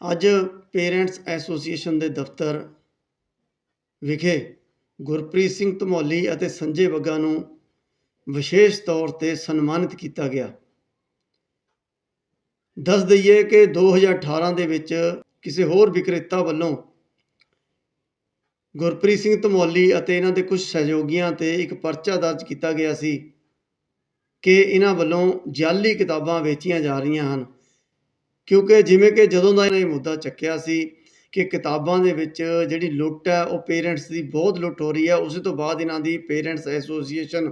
ਅੱਜ parents association ਦੇ ਦਫ਼ਤਰ ਵਿਖੇ ਗੁਰਪ੍ਰੀਤ ਸਿੰਘ ਧਮੋਲੀ ਅਤੇ ਸੰਜੇ ਬੱਗਾ ਨੂੰ ਵਿਸ਼ੇਸ਼ ਤੌਰ ਤੇ ਸਨਮਾਨਿਤ ਕੀਤਾ ਗਿਆ। ਦੱਸ ਦਈਏ ਕਿ 2018 ਦੇ ਵਿੱਚ ਕਿਸੇ ਹੋਰ ਵਿਕਰੇਤਾ ਵੱਲੋਂ ਗੁਰਪ੍ਰੀਤ ਸਿੰਘ ਧਮੋਲੀ ਅਤੇ ਇਹਨਾਂ ਦੇ ਕੁਝ ਸਹਿਯੋਗੀਆਂ ਤੇ ਇੱਕ ਪਰਚਾ ਦਰਜ ਕੀਤਾ ਗਿਆ ਸੀ ਕਿ ਇਹਨਾਂ ਵੱਲੋਂ ਜਾਲੀ ਕਿਤਾਬਾਂ ਵੇਚੀਆਂ ਜਾ ਰਹੀਆਂ ਹਨ। ਕਿਉਂਕਿ ਜਿਵੇਂ ਕਿ ਜਦੋਂ ਦਾ ਇਹ ਮੁੱਦਾ ਚੱਕਿਆ ਸੀ ਕਿ ਕਿਤਾਬਾਂ ਦੇ ਵਿੱਚ ਜਿਹੜੀ ਲੁੱਟ ਹੈ, ਉਹ ਪੇਰੈਂਟਸ ਦੀ ਬਹੁਤ ਲੁੱਟ ਹੋ ਰਹੀ ਹੈ, ਉਸੇ ਤੋਂ ਬਾਅਦ ਇਹਨਾਂ ਦੀ ਪੇਰੈਂਟਸ ਐਸੋਸੀਏਸ਼ਨ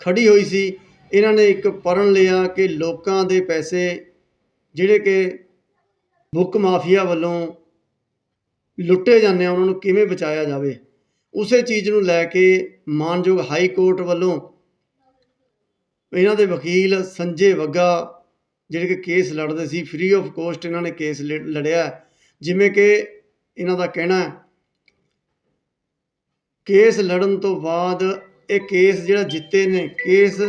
ਖੜੀ ਹੋਈ ਸੀ। ਇਹਨਾਂ ਨੇ ਇੱਕ ਪਰਨ ਲਿਆ ਕਿ ਲੋਕਾਂ ਦੇ ਪੈਸੇ ਜਿਹੜੇ ਕਿ ਬੁੱਕ ਮਾਫੀਆ ਵੱਲੋਂ ਲੁੱਟੇ ਜਾਂਦੇ ਆ, ਉਹਨਾਂ ਨੂੰ ਕਿਵੇਂ ਬਚਾਇਆ ਜਾਵੇ? ਉਸੇ ਚੀਜ਼ ਨੂੰ ਲੈ ਕੇ ਮਾਨਯੋਗ ਹਾਈ ਕੋਰਟ ਵੱਲੋਂ ਇਹਨਾਂ ਦੇ ਵਕੀਲ ਸੰਜੇ ਵੱਗਾ ਜਿਹੜੇ ਕਿ ਕੇਸ ਲੜਦੇ ਸੀ ਫ੍ਰੀ ਆਫ ਕੋਸਟ ਇਹਨਾਂ ਨੇ ਕੇਸ ਲ- ਲੜਿਆ ਜਿਵੇਂ ਕਿ ਇਹਨਾਂ ਦਾ ਕਹਿਣਾ ਕੇਸ ਲੜਨ ਤੋਂ ਬਾਅਦ ਇਹ ਕੇਸ ਜਿਹੜਾ ਜਿੱਤੇ ਨੇ ਕੇਸ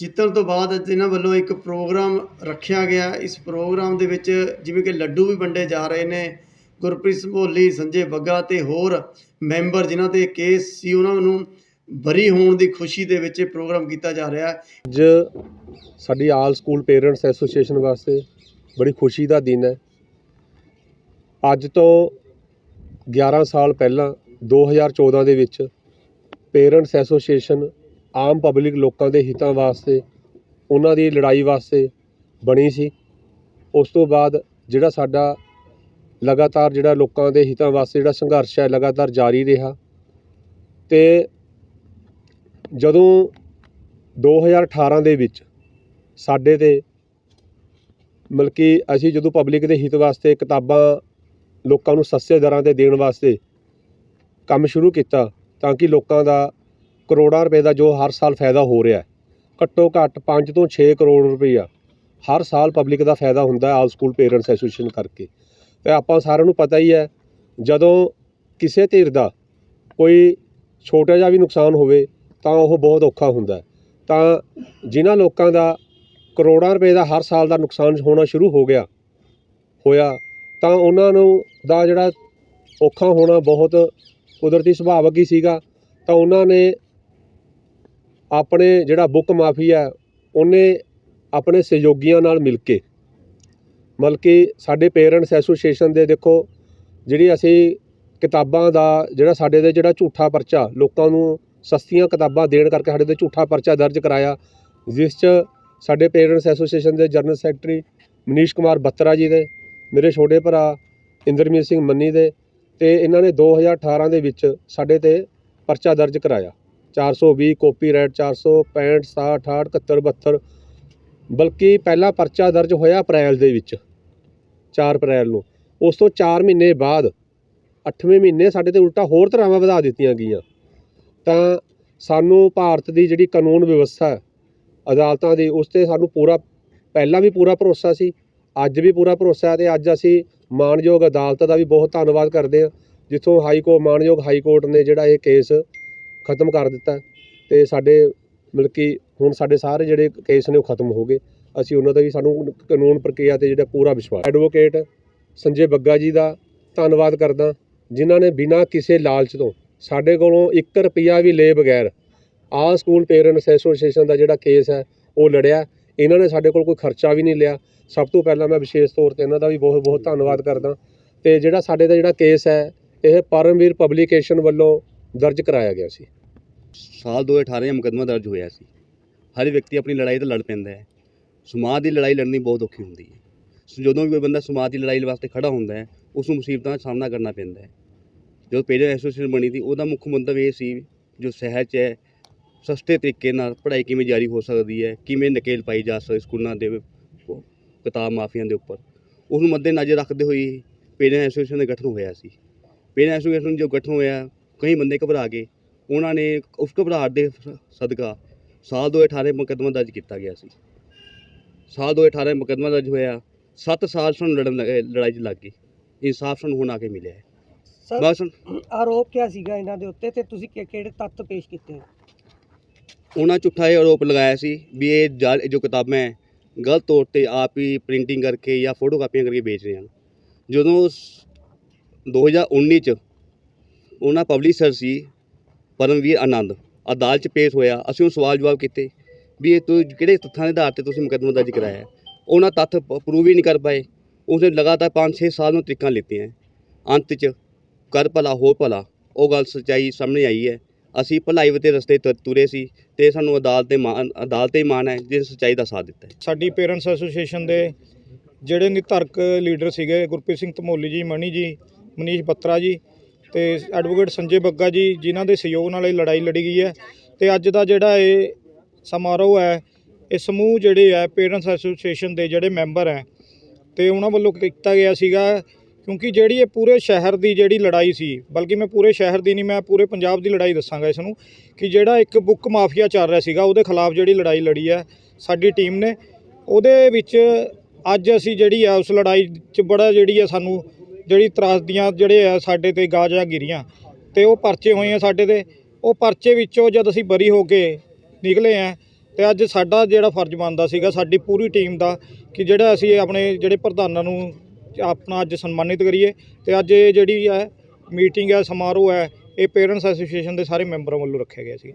ਜਿੱਤਣ ਤੋਂ ਬਾਅਦ ਇਹਨਾਂ ਵੱਲੋਂ ਇੱਕ ਪ੍ਰੋਗਰਾਮ ਰੱਖਿਆ ਗਿਆ ਇਸ ਪ੍ਰੋਗਰਾਮ ਦੇ ਵਿੱਚ ਜਿਵੇਂ ਕਿ ਲੱਡੂ ਵੀ ਵੰਡੇ ਜਾ ਰਹੇ ਨੇ, ਗੁਰਪ੍ਰੀਤ ਸੰਭੋਲੀ ਸੰਜੇ ਬੱਗਾ ਤੇ ਹੋਰ ਮੈਂਬਰ ਜਿਨ੍ਹਾਂ ਤੇ ਕੇਸ ਸੀ, ਉਹਨਾਂ ਨੂੰ ਬਰੀ ਹੋਣ ਦੀ ਖੁਸ਼ੀ ਦੇ ਵਿੱਚ ਇਹ ਪ੍ਰੋਗਰਾਮ ਕੀਤਾ ਜਾ ਰਿਹਾ ਹੈ। ਅੱਜ ਸਾਡੀ ਆਲ ਸਕੂਲ ਪੇਰੈਂਟਸ ਐਸੋਸੀਏਸ਼ਨ ਵਾਸਤੇ ਬੜੀ ਖੁਸ਼ੀ ਦਾ ਦਿਨ ਹੈ। ਅੱਜ ਤੋਂ 11 ਸਾਲ ਪਹਿਲਾਂ 2014 ਦੇ ਵਿੱਚ ਪੇਰੈਂਟਸ ਐਸੋਸੀਏਸ਼ਨ ਆਮ ਪਬਲਿਕ ਲੋਕਾਂ ਦੇ ਹਿੱਤਾਂ ਵਾਸਤੇ, ਉਹਨਾਂ ਦੀ ਲੜਾਈ ਵਾਸਤੇ ਬਣੀ ਸੀ। ਉਸ ਤੋਂ ਬਾਅਦ ਜਿਹੜਾ ਸਾਡਾ ਲਗਾਤਾਰ ਜਿਹੜਾ ਲੋਕਾਂ ਦੇ ਹਿੱਤਾਂ ਵਾਸਤੇ ਜਿਹੜਾ ਸੰਘਰਸ਼ ਹੈ, ਲਗਾਤਾਰ ਜਾਰੀ ਰਿਹਾ ਤੇ ਜਦੋਂ 2018 ਦੇ ਵਿੱਚ ਸਾਡੇ ਤੇ, ਮਤਲਬ ਕਿ ਅਸੀਂ ਜਦੋਂ ਪਬਲਿਕ ਦੇ ਹਿੱਤ ਵਾਸਤੇ ਕਿਤਾਬਾਂ ਲੋਕਾਂ ਨੂੰ ਸਸਤੇ ਦਰਾਂ ਤੇ ਦੇਣ ਵਾਸਤੇ ਕੰਮ ਸ਼ੁਰੂ ਕੀਤਾ, ਤਾਂ ਕਿ ਲੋਕਾਂ ਦਾ ਕਰੋੜਾਂ ਰੁਪਏ ਦਾ ਜੋ ਹਰ ਸਾਲ ਫਾਇਦਾ ਹੋ ਰਿਹਾ ਘੱਟੋ ਘੱਟ 5 ਤੋਂ 6 ਕਰੋੜ ਰੁਪਈਆ ਹਰ ਸਾਲ ਪਬਲਿਕ ਦਾ ਫਾਇਦਾ ਹੁੰਦਾ ਆਲ ਸਕੂਲ ਪੇਰੈਂਟਸ ਐਸੋਸੀਏਸ਼ਨ ਕਰਕੇ। ਤੇ ਆਪਾਂ ਸਾਰਿਆਂ ਨੂੰ ਪਤਾ ਹੀ ਹੈ, ਜਦੋਂ ਕਿਸੇ ਧਿਰ ਦਾ ਕੋਈ ਛੋਟਾ ਜਿਹਾ ਵੀ ਨੁਕਸਾਨ ਹੋਵੇ, ਤਾਂ ਉਹ ਬਹੁਤ ਔਖਾ ਹੁੰਦਾ ਤਾਂ ਜਿਨ੍ਹਾਂ ਲੋਕਾਂ ਦਾ ਕਰੋੜਾਂ ਰੁਪਏ ਦਾ ਹਰ ਸਾਲ ਦਾ ਨੁਕਸਾਨ ਹੋਣਾ ਸ਼ੁਰੂ ਹੋ ਗਿਆ, ਹੋਇਆ, ਤਾਂ ਉਹਨਾਂ ਨੂੰ ਦਾ ਜਿਹੜਾ ਔਖਾ ਹੋਣਾ ਬਹੁਤ ਕੁਦਰਤੀ ਸੁਭਾਵਕ ਹੀ ਸੀਗਾ, ਤਾਂ ਉਹਨਾਂ ਨੇ ਆਪਣੇ ਜਿਹੜਾ ਬੁੱਕ ਮਾਫੀ ਹੈ, ਉਹਨੇ ਆਪਣੇ ਸਹਿਯੋਗੀਆਂ ਨਾਲ ਮਿਲ ਕੇ, ਮਤਲਬ ਸਾਡੇ ਪੇਰੈਂਟਸ ਐਸੋਸੀਏਸ਼ਨ ਦੇ ਦੇਖੋ, ਜਿਹੜੀ ਅਸੀਂ ਕਿਤਾਬਾਂ ਦਾ ਜਿਹੜਾ ਸਾਡੇ ਤੇ ਜਿਹੜਾ ਝੂਠਾ ਪਰਚਾ, ਲੋਕਾਂ ਨੂੰ ਸਸਤੀਆਂ ਕਿਤਾਬਾਂ ਦੇਣ ਕਰਕੇ ਸਾਡੇ ਤੇ ਝੂਠਾ ਪਰਚਾ ਦਰਜ ਕਰਾਇਆ, ਜਿਸ 'ਚ ਸਾਡੇ ਪੇਰੈਂਟਸ ਐਸੋਸੀਏਸ਼ਨ ਦੇ ਜਨਰਲ ਸੈਕਟਰੀ ਮਨੀਸ਼ ਕੁਮਾਰ ਬੱਤਰਾ ਜੀ ਦੇ, ਮੇਰੇ ਛੋਟੇ ਭਰਾ ਇੰਦਰਮੀਤ ਸਿੰਘ ਮੰਨੀ ਦੇ ਤੇ ਇਹਨਾਂ ਨੇ 2018 ਦੇ ਵਿੱਚ ਸਾਡੇ ਤੇ ਪਰਚਾ ਦਰਜ ਕਰਾਇਆ। 420 ਕਾਪੀਰਾਈਟ 465 67 68 71 ਬਲਕਿ ਪਹਿਲਾ ਪਰਚਾ ਦਰਜ ਹੋਇਆ ਅਪ੍ਰੈਲ ਦੇ ਵਿੱਚ 4 ਅਪ੍ਰੈਲ ਨੂੰ। ਉਸ ਤੋਂ 4 ਮਹੀਨੇ ਬਾਅਦ 8ਵੇਂ ਮਹੀਨੇ ਸਾਡੇ ਤੇ ਉਲਟਾ ਹੋਰ ਧਰਾਵਾਂ ਵਧਾ ਦਿੱਤੀਆਂ ਗਈਆਂ। ਤਾਂ ਸਾਨੂੰ ਭਾਰਤ ਦੀ ਜਿਹੜੀ ਕਾਨੂੰਨ ਵਿਵਸਥਾ ਅਦਾਲਤਾਂ ਦੀ, ਉਸ ਤੇ ਸਾਨੂੰ ਪੂਰਾ, ਪਹਿਲਾਂ ਵੀ ਪੂਰਾ ਭਰੋਸਾ ਸੀ, ਅੱਜ ਵੀ ਪੂਰਾ ਭਰੋਸਾ ਹੈ ਤੇ ਅੱਜ ਅਸੀਂ ਮਾਣਯੋਗ ਅਦਾਲਤ ਦਾ ਵੀ ਬਹੁਤ ਧੰਨਵਾਦ ਕਰਦੇ ਹਾਂ, ਜਿੱਥੋਂ ਹਾਈ ਕੋ, ਮਾਨਯੋਗ ਹਾਈ ਕੋਰਟ ਨੇ ਜਿਹੜਾ ਇਹ ਕੇਸ ਖਤਮ ਕਰ ਦਿੱਤਾ ਤੇ ਸਾਡੇ ਮਤਲਬ ਕਿ ਹੁਣ ਸਾਡੇ ਸਾਰੇ ਜਿਹੜੇ ਕੇਸ ਨੇ ਉਹ ਖਤਮ ਹੋ ਗਏ, ਅਸੀਂ ਉਹਨਾਂ ਦਾ ਵੀ ਸਾਨੂੰ ਕਾਨੂੰਨ ਪ੍ਰਕਿਰਿਆ ਤੇ ਜਿਹੜਾ ਪੂਰਾ ਵਿਸ਼ਵਾਸ ਐਡਵੋਕੇਟ ਸੰਜੇ ਬੱਗਾ ਜੀ ਦਾ ਧੰਨਵਾਦ ਕਰਦਾ, ਜਿਨ੍ਹਾਂ ਨੇ ਬਿਨਾਂ ਕਿਸੇ ਲਾਲਚ ਤੋਂ ਸਾਡੇ ਕੋਲੋਂ 1 ਰੁਪਿਆ ਵੀ ਲਏ ਬਗੈਰ ਆ ਸਕੂਲ ਪੇਰੈਂਟਸ ਐਸੋਸੀਏਸ਼ਨ ਦਾ ਜਿਹੜਾ ਕੇਸ ਹੈ, ਉਹ ਲੜਿਆ। ਇਹਨਾਂ ਨੇ ਸਾਡੇ ਕੋਲ ਕੋਈ ਖਰਚਾ ਵੀ ਨਹੀਂ ਲਿਆ। ਸਭ ਤੋਂ ਪਹਿਲਾਂ ਮੈਂ ਵਿਸ਼ੇਸ਼ ਤੌਰ ਤੇ ਇਹਨਾਂ ਦਾ ਵੀ ਬਹੁਤ ਬਹੁਤ ਧੰਨਵਾਦ ਕਰਦਾ। ਤੇ ਜਿਹੜਾ ਸਾਡੇ ਦਾ ਜਿਹੜਾ ਕੇਸ ਹੈ, ਇਹ ਪਰਮਵੀਰ ਪਬਲੀਕੇਸ਼ਨ ਵੱਲੋਂ ਦਰਜ ਕਰਾਇਆ ਗਿਆ ਸੀ। ਸਾਲ 2018 ਵਿੱਚ ਮੁਕੱਦਮਾ ਦਰਜ ਹੋਇਆ ਸੀ। ਹਰ ਵਿਅਕਤੀ ਆਪਣੀ ਲੜਾਈ ਤਾਂ ਲੜ ਪੈਂਦਾ ਹੈ। ਸਮਾਜ ਦੀ ਲੜਾਈ ਲੜਨੀ ਬਹੁਤ ਔਖੀ ਹੁੰਦੀ ਹੈ। ਜਦੋਂ ਵੀ ਕੋਈ ਬੰਦਾ ਸਮਾਜ ਦੀ ਲੜਾਈ ਵਾਸਤੇ ਖੜਾ ਹੁੰਦਾ ਹੈ, ਉਸ ਨੂੰ ਮੁਸੀਬਤਾਂ ਦਾ ਸਾਹਮਣਾ ਕਰਨਾ ਪੈਂਦਾ ਹੈ। ਜਦੋਂ ਪੇਰੈਂਟ ਐਸੋਸੀਏਸ਼ਨ ਬਣੀ ਸੀ, ਉਹਦਾ ਮੁੱਖ ਮੰਤਵ ਇਹ ਸੀ ਜੋ ਸਹਿਜ ਹੈ ਸਸਤੇ ਤਰੀਕੇ ਨਾਲ ਪੜ੍ਹਾਈ ਕਿਵੇਂ ਜਾਰੀ ਹੋ ਸਕਦੀ ਹੈ ਕਿਵੇਂ ਨਕੇਲ ਪਾਈ ਜਾ ਸਕਦੀ ਸਕੂਲਾਂ ਦੇ ਕਿਤਾਬ ਮਾਫੀਆਂ ਦੇ ਉੱਪਰ। ਉਸ ਨੂੰ ਮੱਦੇ ਨਜ਼ਰ ਰੱਖਦੇ ਹੋਏ ਪੇਰੈਂਟ ਐਸੋਸੀਏਸ਼ਨ ਦਾ ਗਠਨ ਹੋਇਆ ਸੀ। ਪੇਰੈਂਟ ਐਸੋਸੀਏਸ਼ਨ ਜੋ ਗਠਨ ਹੋਇਆ ਕਈ ਬੰਦੇ ਘਬਰਾ ਗਏ। ਉਹਨਾਂ ਨੇ ਉਸ ਘਬਰਾਹਟ ਦੇ ਸਦਕਾ ਸਾਲ 2018 ਮੁਕੱਦਮਾ ਦਰਜ ਕੀਤਾ ਗਿਆ ਸੀ। ਸਾਲ 2018 ਮੁਕੱਦਮਾ ਦਰਜ ਹੋਇਆ 7 ਸਾਲ ਸਾਨੂੰ ਲੜਨ ਲੜਾਈ 'ਚ ਲੱਗ ਗਏ। ਇਨਸਾਫ ਸਾਨੂੰ ਹੁਣ ਆ ਕੇ ਮਿਲਿਆ ਸਰ ਬਸ ਆਰੋਪ ਕਿਆ ਸੀਗਾ ਇਹਨਾਂ ਦੇ ਉੱਤੇ ਤੇ ਤੁਸੀਂ ਕਿਹੜੇ ਤੱਥ ਪੇਸ਼ ਕੀਤੇ? ਉਹਨਾਂ ਝੂਠਾ ਇਹ ਆਰੋਪ ਲਗਾਇਆ ਸੀ ਵੀ ਇਹ ਜਾਲ- ਜੋ ਕਿਤਾਬਾਂ ਹੈ, ਗਲਤ ਤੌਰ ਤੇ ਆਪ ਹੀ ਪ੍ਰਿੰਟਿੰਗ ਕਰਕੇ ਜਾਂ ਫੋਟੋ ਕਾਪੀਆਂ ਕਰਕੇ ਵੇਚ ਰਹੇ ਹਨ। ਜਦੋਂ ਸ- 2019 ਚ ਉਹਨਾਂ ਪਬਲਿਸ਼ਰ ਸੀ ਪਰਮਵੀਰ ਆਨੰਦ, ਅਦਾਲਤ ਚ ਪੇਸ਼ ਹੋਇਆ, ਅਸੀਂ ਉਹ ਸਵਾਲ ਜਵਾਬ ਕੀਤੇ ਵੀ ਇਹ ਤੂੰ ਕਿਹੜੇ ਤੱਥਾਂ ਦੇ ਆਧਾਰ ਤੇ ਤੁਸੀਂ ਮੁਕੱਦਮਾ ਦਰਜ ਕਰਾਇਆ? ਹੈ? ਉਹਨਾਂ ਤੱਥ ਪ੍ਰੂਵ ਹੀ ਨਹੀਂ ਕਰ ਪਾਏ। ਉਸਨੇ ਲਗਾਤਾਰ 5-6 ਸਾਲ ਨੂੰ ਤਰੀਕਾਂ ਲਿੱਤੀਆਂ। ਅੰਤ ਚ ਕਰ ਭਲਾ ਹੋ ਭਲਾ, ਉਹ ਗੱਲ ਸੱਚਾਈ ਸਾਹਮਣੇ ਆਈ ਹੈ। ਅਸੀਂ ਭਲਾਈ ਦੇ ਰਸਤੇ ਤੁ- ਤੁਰੇ ਸੀ ਤੇ ਸਾਨੂੰ ਅਦਾਲਤ ਤੇ ਮਾਨ, ਅਦਾਲਤ ਤੇ ਹੀ ਮਾਣ ਹੈ ਜਿਸ ਸੱਚਾਈ ਦਾ ਸਾਥ ਦਿੱਤਾ ਹੈ। ਸਾਡੀ ਪੇਰੈਂਟਸ ਐਸੋਸੀਏਸ਼ਨ ਦੇ ਜਿਹੜੇ ਨਿਧਰਕ ਲੀਡਰ ਸੀਗੇ, ਗੁਰਪ੍ਰੀਤ ਸਿੰਘ ਧਮੋਲੀ ਜੀ ਮਣੀ ਜੀ, ਮਨੀਸ਼ ਬੱਤਰਾ ਜੀ ਤੇ ਐਡਵੋਕੇਟ ਸੰਜੇ ਬੱਗਾ ਜੀ, ਜਿਨ੍ਹਾਂ ਦੇ ਸਹਿਯੋਗ ਨਾਲ ਇਹ ਲੜਾਈ ਲੜੀ ਗਈ ਹੈ ਤੇ ਅੱਜ ਦਾ ਜਿਹੜਾ ਇਹ ਸਮਾਰੋਹ ਹੈ, ਇਹ ਸਮੂਹ ਜਿਹੜੇ ਹੈ, ਪੇਰੈਂਟਸ ਐਸੋਸੀਏਸ਼ਨ ਦੇ ਜਿਹੜੇ ਮੈਂਬਰ ਹੈ ਤੇ ਉਹਨਾਂ ਵੱਲੋਂ ਕੀਤਾ ਗਿਆ ਸੀਗਾ ਕਿਉਂਕਿ ਜਿਹੜੀ ਇਹ ਪੂਰੇ ਸ਼ਹਿਰ ਦੀ ਜਿਹੜੀ ਲੜਾਈ ਸੀ, ਬਲਕਿ ਮੈਂ ਪੂਰੇ ਸ਼ਹਿਰ ਦੀ ਨਹੀਂ, ਮੈਂ ਪੂਰੇ ਪੰਜਾਬ ਦੀ ਲੜਾਈ ਦੱਸਾਂਗਾ ਇਸ ਨੂੰ ਕਿ ਜਿਹੜਾ ਇੱਕ ਬੁੱਕ ਮਾਫੀਆ ਚੱਲ ਰਿਹਾ ਸੀਗਾ, ਉਹਦੇ ਖਿਲਾਫ ਜਿਹੜੀ ਲੜਾਈ ਲੜੀ ਹੈ ਸਾਡੀ ਟੀਮ ਨੇ। ਉਹਦੇ ਵਿੱਚ ਅੱਜ ਅਸੀਂ ਜਿਹੜੀ ਆ, ਉਸ ਲੜਾਈ 'ਚ ਬੜਾ ਜਿਹੜੀ ਆ ਸਾਨੂੰ, ਜਿਹੜੀ ਤਰਾਸਦੀਆਂ ਜਿਹੜੇ ਆ ਸਾਡੇ ਤੇ ਗਾਜਾ ਗਿਰੀਆਂ, ਤੇ ਉਹ ਪਰਚੇ ਹੋਏ ਆ ਸਾਡੇ ਤੇ। ਉਹ ਪਰਚੇ ਵਿੱਚੋਂ ਜਦ ਅਸੀਂ ਬਰੀ ਹੋ ਕੇ ਨਿਕਲੇ ਆ, ਤੇ ਅੱਜ ਸਾਡਾ ਜਿਹੜਾ ਫਰਜ਼ ਬਣਦਾ ਸੀਗਾ, ਸਾਡੀ ਪੂਰੀ ਟੀਮ ਦਾ, ਕਿ ਜਿਹੜਾ ਅਸੀਂ ਆਪਣੇ ਜਿਹੜੇ ਪ੍ਰਧਾਨਾਂ ਨੂੰ ਆਪਣਾ ਅੱਜ ਸਨਮਾਨਿਤ ਕਰੀਏ ਤੇ ਅੱਜ ਇਹ ਜਿਹੜੀ ਹੈ ਮੀਟਿੰਗ ਹੈ ਸਮਾਰੋਹ ਹੈ, ਇਹ ਪੇਰੈਂਟਸ ਐਸੋਸੀਏਸ਼ਨ ਦੇ ਸਾਰੇ ਮੈਂਬਰਾਂ ਵੱਲੋਂ ਰੱਖਿਆ ਗਿਆ ਸੀ।